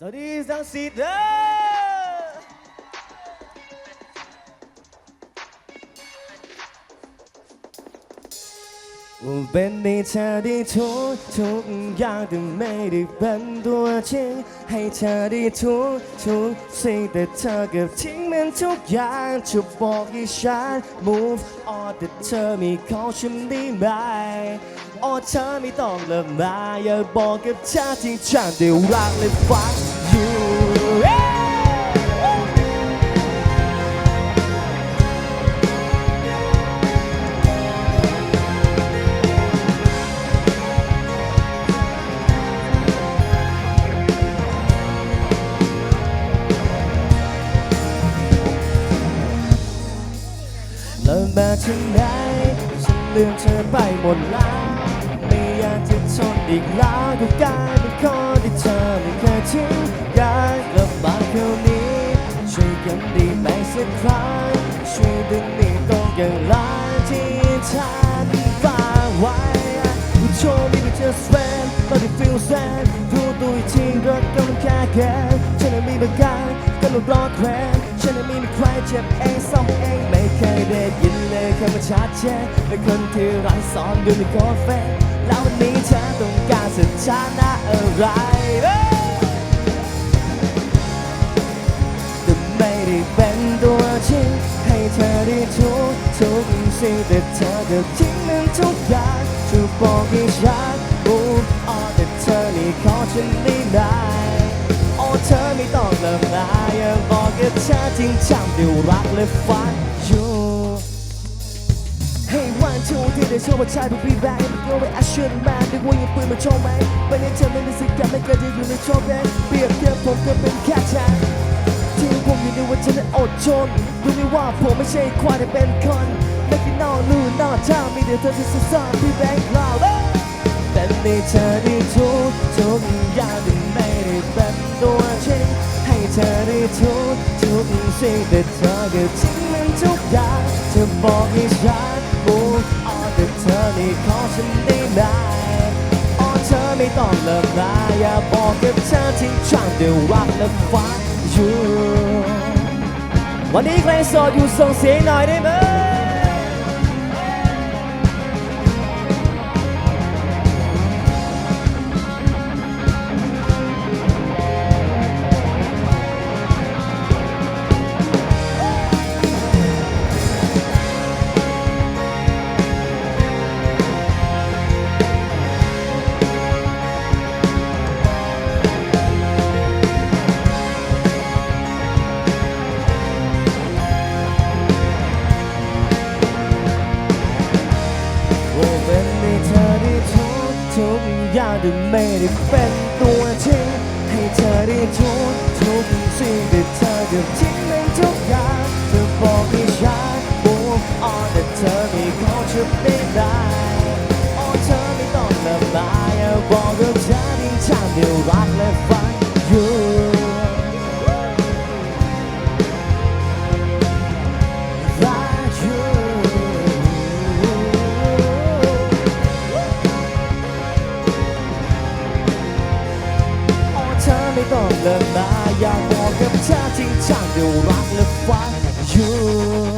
สวัสดีสังสีเด้อว่าเป็นในเธอได้ทุกทุกอย่างแต่ไม่ได้เป็นตัวจริงให้เธอได้ทุกทุกสิ่งแต่เธอเก็บทิ้งมันทุกอย่างจะบอกให้ฉัน move on แต่เธอไม่ขอฉันได้ไหมโอ้เธอไม่ต้องเลิกมาอย่าบอกกับฉันที่ฉันได้รักและฝัน เลิกมาถึงไหนฉันลืมเธอไปหมดแล้วไม่อยากจะทนอีกแล้วก็กลายเป็นคนที่เธอไม่เคยทิ้งกันกลับมาคราวนี้ช่วยกันดีไหมสักครั้งช่วยดึงนี่ตรงอย่างไรที่ฉันฝ but it feels sad รู้ตัวอีกทีรักกำลังแค่แค่ฉันน่ะมีบางการกำลังรอแควนฉันน่ะมีม่ใครเจ็บเองซ่อมเองไม่เคยได้ยินเลยแคำว่าชัดเจนเป็นคนที่รักสอนดูในกาแฟแล้ววันนี้เธอต้องการสถานะอะไรแต่ไม่ได้เป็นตัวจริงให้เธอได้ทุกทุกสิ่งแต่เธอเก็ทิ้งมันทุกอย่างจะบอกให้ฉัน ขอฉันได้ไหมโอ้เธอไม่ต้องเลิกลาอย่าบอกกับฉันจริงจังเดี๋ยวรักและฝันอยู่ Hey one two ที่ได้โชว์ว่าชายผู้ปีแบงไม่กลัวว่า I should man นึกว่ายังปืนมาโชว์ไหมวันนี้เธอไม่มีสิทธิ์กันไม่เกิดจะอยู่ในโชว์แบงเปรียบเทียบผมก็เป็นแค่ชายที่ผมอยู่ในวันฉันอดทนรู้ไหมว่าผมไม่ใช่ควายแต่เป็นคนไม่กินนอกลู่นอกทางมีแต่เธอที่ซ่อนพี่แบงค์เราเป็นในเธอที่ ทุกทุกสิ่งแต่เธอก็ทิ้งมันทุกอย่างเธอบอกให้ฉัน move on แต่เธอนี่ขอฉันได้ไหมอ๋อเธอไม่ต้องเลิกลาอย่าบอกกับเธอที่ฉันเดี๋ยวรักและฝันอยู่วันนี้ใครโสดอยู่ส่งเสียงหน่อยได้ไหม ว่าเป็นในเธอได้ทุกทุกอย่างแต่ไม่ได้เป็นตัวจริงให้เธอได้ทุกทุกสิ่งแต่เธอเก็บทิ้งในทุกอย่างเธอบอกให้ฉัน move on แต่เธอไม่ขอชุดได้ไห นาอยากบอกกับเธอจริงจังเดี๋ยวรักและฟังอยู่